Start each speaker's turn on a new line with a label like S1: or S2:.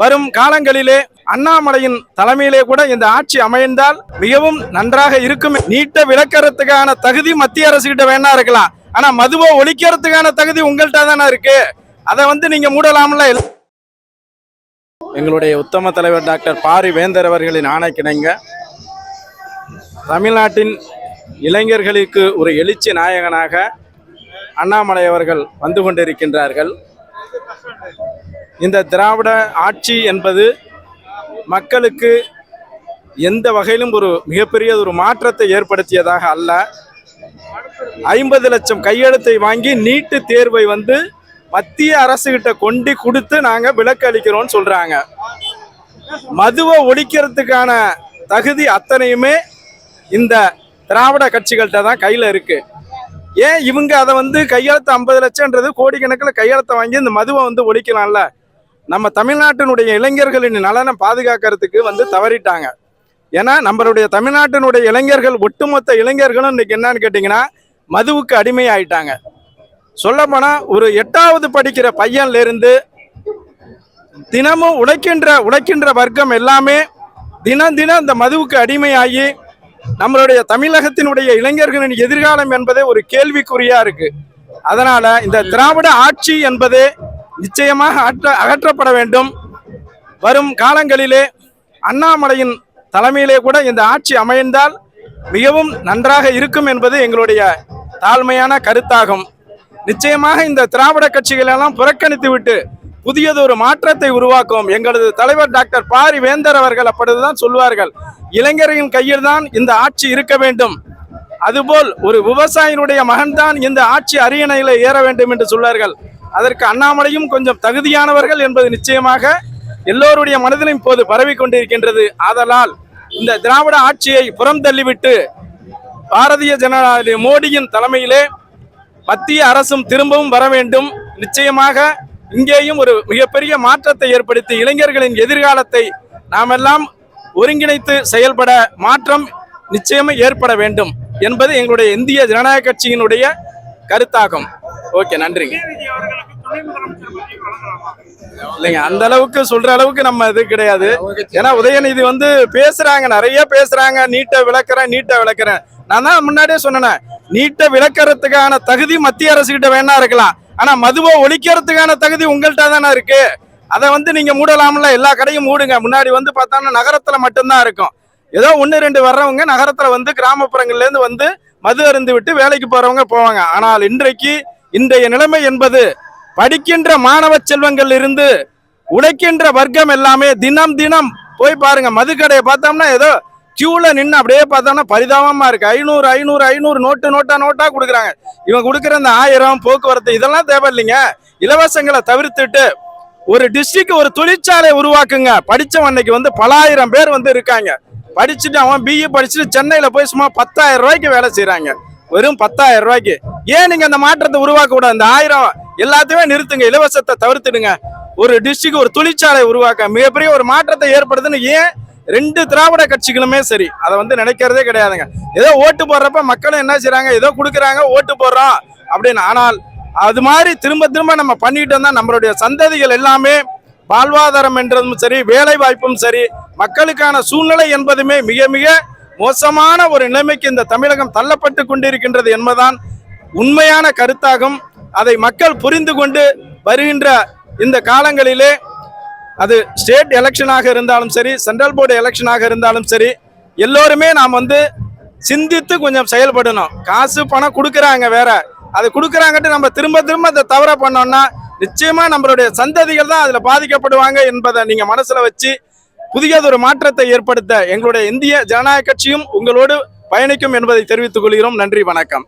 S1: வரும் காலங்களிலே அண்ணாமலையின் தலைமையிலே கூட இந்த ஆட்சி அமைந்தால் மிகவும் நன்றாக இருக்கும். நீட்ட விளக்கறதுக்கான தகுதி மத்திய அரசு கிட்ட வேணா இருக்கலாம். ஆனா மதுவை ஒழிக்கிறதுக்கான தகுதி உங்கள்கிட்ட தானே இருக்கு. அதை வந்து நீங்க மூடலாம்ல? எங்களுடைய உத்தம தலைவர் டாக்டர் பாரி வேந்தர் அவர்களின் ஆணைக்கிணங்க தமிழ்நாட்டின் இளைஞர்களுக்கு ஒரு எழுச்சி நாயகனாக அண்ணாமலை அவர்கள் வந்து கொண்டிருக்கின்றார்கள். இந்த திராவிட ஆட்சி என்பது மக்களுக்கு எந்த வகையிலும் ஒரு மிகப்பெரிய ஒரு மாற்றத்தை ஏற்படுத்தியதாக அல்ல. ஐம்பது லட்சம் கையெழுத்தை வாங்கி நீட்டு தேர்வை வந்து மத்திய அரசுகிட்ட கொண்டு கொடுத்து நாங்கள் விலக்கு அளிக்கிறோம்னு சொல்கிறாங்க மதுவை ஒழிக்கிறதுக்கான தகுதி அத்தனையுமே இந்த திராவிட கட்சிகள்கிட்ட தான் கையில் இருக்குது ஏன் இவங்க அதை வந்து கையெழுத்து ஐம்பது லட்சம்ன்றது கோடிக்கணக்கில் கையெழுத்தை வாங்கி இந்த மதுவை வந்து ஒழிக்கலாம்ல? நம்ம தமிழ்நாட்டினுடைய இளைஞர்களின் நலனை பாதுகாக்கிறதுக்கு வந்து தவறிட்டாங்க. ஏன்னா நம்மளுடைய தமிழ்நாட்டினுடைய இளைஞர்கள் ஒட்டுமொத்த இளைஞர்களும் இன்னைக்கு என்னன்னு கேட்டிங்கன்னா மதுவுக்கு அடிமையாயிட்டாங்க. சொல்லப்போனால் ஒரு எட்டாவது படிக்கிற பையன்லேருந்து தினமும் உழைக்கின்ற உழைக்கின்ற வர்க்கம் எல்லாமே தினம் தினம் இந்த மதுவுக்கு அடிமையாகி நம்மளுடைய தமிழகத்தினுடைய இளைஞர்களின் எதிர்காலம் என்பதே ஒரு கேள்விக்குறியாக இருக்குது அதனால் இந்த திராவிட ஆட்சி என்பது நிச்சயமாக அற்ற அகற்றப்பட வேண்டும். வரும் காலங்களிலே அண்ணாமலையின் தலைமையிலே கூட இந்த ஆட்சி அமைந்தால் மிகவும் நன்றாக இருக்கும் என்பது எங்களுடைய தாழ்மையான கருத்தாகும். நிச்சயமாக இந்த திராவிட கட்சிகளெல்லாம் புறக்கணித்துவிட்டு புதியதொரு மாற்றத்தை உருவாக்கும். எங்களது தலைவர் டாக்டர் பாரி வேந்தர் அவர்கள் அப்படிதான் சொல்வார்கள். இளைஞரின் கையில் தான் இந்த ஆட்சி இருக்க வேண்டும். அதுபோல் ஒரு விவசாயினுடைய மகன்தான் இந்த ஆட்சி அரியணையில ஏற வேண்டும் என்று சொல்வார்கள். அதற்கு அண்ணாமலையும் கொஞ்சம் தகுதியானவர்கள் என்பது நிச்சயமாக எல்லோருடைய மனதிலும் இப்போது பரவி கொண்டிருக்கின்றது ஆதலால் இந்த திராவிட ஆட்சியை புறம் தள்ளிவிட்டு பாரதிய ஜனநாயக மோடியின் தலைமையிலே மத்திய அரசும் திரும்பவும் வர வேண்டும். நிச்சயமாக இங்கேயும் ஒரு மிகப்பெரிய மாற்றத்தை ஏற்படுத்தி இளைஞர்களின் எதிர்காலத்தை நாமெல்லாம் ஒருங்கிணைத்து செயல்பட மாற்றம் நிச்சயமே ஏற்பட வேண்டும் என்பது எங்களுடைய இந்திய ஜனநாயக கட்சியினுடைய கருத்தாகும். ஓகே நன்றிங்க. இல்லைங்க அந்த அளவுக்கு சொல்ற அளவுக்கு நம்ம இது கிடையாது. ஏன்னா உதயநிதி வந்து பேசுறாங்க நிறைய பேசுறாங்க நீட்டை விளக்குறேன் நீட்டை விளக்குறேன். நான் தான் முன்னாடியே சொன்னேன் நீட்டை விளக்கறதுக்கான தகுதி மத்திய அரசு கிட்ட வேணா இருக்கலாம். ஆனா மதுவை ஒழிக்கிறதுக்கான தகுதி உங்கள்கிட்ட தானே இருக்கு? அதை வந்து நீங்க மூடலாம்ல எல்லா கடையும் மூடுங்க. முன்னாடி வந்து பார்த்தோம்னா நகரத்துல மட்டும்தான் இருக்கும். ஏதோ ஒன்று ரெண்டு வர்றவங்க நகரத்துல வந்து கிராமப்புறங்கள்ல இருந்து வந்து மது அருந்து விட்டு வேலைக்கு போறவங்க போவாங்க. ஆனால் இன்றைக்கு இன்றைய நிலைமை என்பது படிக்கின்ற மாணவ செல்வங்கள் இருந்து உழைக்கின்ற வர்க்கம் எல்லாமே தினம் தினம் போய் பாருங்க மதுக்கடையை பார்த்தோம்னா ஏதோ கியூல நின்று அப்படியே பார்த்தோம்னா பரிதாபமா இருக்கு. ஐநூறு ஐநூறு ஐநூறு நோட்டு நோட்டா நோட்டா கொடுக்குறாங்க. இவன் கொடுக்குற அந்த ஆயிரம் போக்குவரத்து இதெல்லாம் தேவையில்லைங்க. இலவசங்களை தவிர்த்துட்டு ஒரு டிஸ்ட்ரிக்ட் ஒரு தொழிற்சாலை உருவாக்குங்க. படித்தவன் அன்னைக்கு வந்து பலாயிரம் பேர் வந்து இருக்காங்க. படிச்சுட்டு அவன் பிஇ படிச்சுட்டு சென்னையில போய் சும்மா பத்தாயிரம் ரூபாய்க்கு வேலை செய்கிறாங்க வெறும் பத்தாயிரம் ரூபாய்க்கு. ஏன் நீங்க அந்த மாற்றத்தை உருவாக்க கூடாது அந்த ஆயிரம் எல்லாத்தையுமே நிறுத்துங்க இலவசத்தை தவிர்த்துடுங்க. ஒரு டிஸ்ட்ரிக்ட் ஒரு தொழிற்சாலை உருவாக்க மிகப்பெரிய ஒரு மாற்றத்தை ஏற்படுதுன்னு ஏன் ரெண்டு திராவிட கட்சிகளுமே சரி அதை வந்து நினைக்கிறதே கிடையாதுங்க. ஏதோ ஓட்டு போடுறப்ப மக்களும் என்ன செய்யறாங்க ஏதோ கொடுக்குறாங்க ஓட்டு போடுறோம் அப்படின்னு. ஆனால் அது மாதிரி திரும்ப திரும்ப நம்ம பண்ணிட்டு இருந்தா நம்மளுடைய சந்ததிகள் எல்லாமே வாழ்வாதாரம் என்றதும் சரி வேலை வாய்ப்பும் சரி மக்களுக்கான சூழ்நிலை என்பதுமே மிக மிக மோசமான ஒரு நிலைமைக்கு இந்த தமிழகம் தள்ளப்பட்டு கொண்டிருக்கின்றது என்பதுதான் உண்மையான கருத்தாகும். அதை மக்கள் புரிந்து கொண்டு வருகின்ற இந்த காலங்களிலே அது ஸ்டேட் எலெக்ஷனாக இருந்தாலும் சரி சென்ட்ரல் போர்டு எலெக்ஷனாக இருந்தாலும் சரி எல்லோருமே நாம் வந்து சிந்தித்து கொஞ்சம் செயல்படணும். காசு பணம் கொடுக்குறாங்க வேற. அது கொடுக்குறாங்கட்டு நம்ம திரும்ப திரும்ப அதை தவற பண்ணோம்னா நிச்சயமா நம்மளுடைய சந்ததிகள் தான் அதில் பாதிக்கப்படுவாங்க என்பதை நீங்கள் மனசில் வச்சு புதியதொரு மாற்றத்தை ஏற்படுத்த எங்களுடைய இந்திய ஜனநாயக கட்சியும் உங்களோடு பயணிக்கும் என்பதை தெரிவித்துக் கொள்கிறோம். நன்றி வணக்கம்.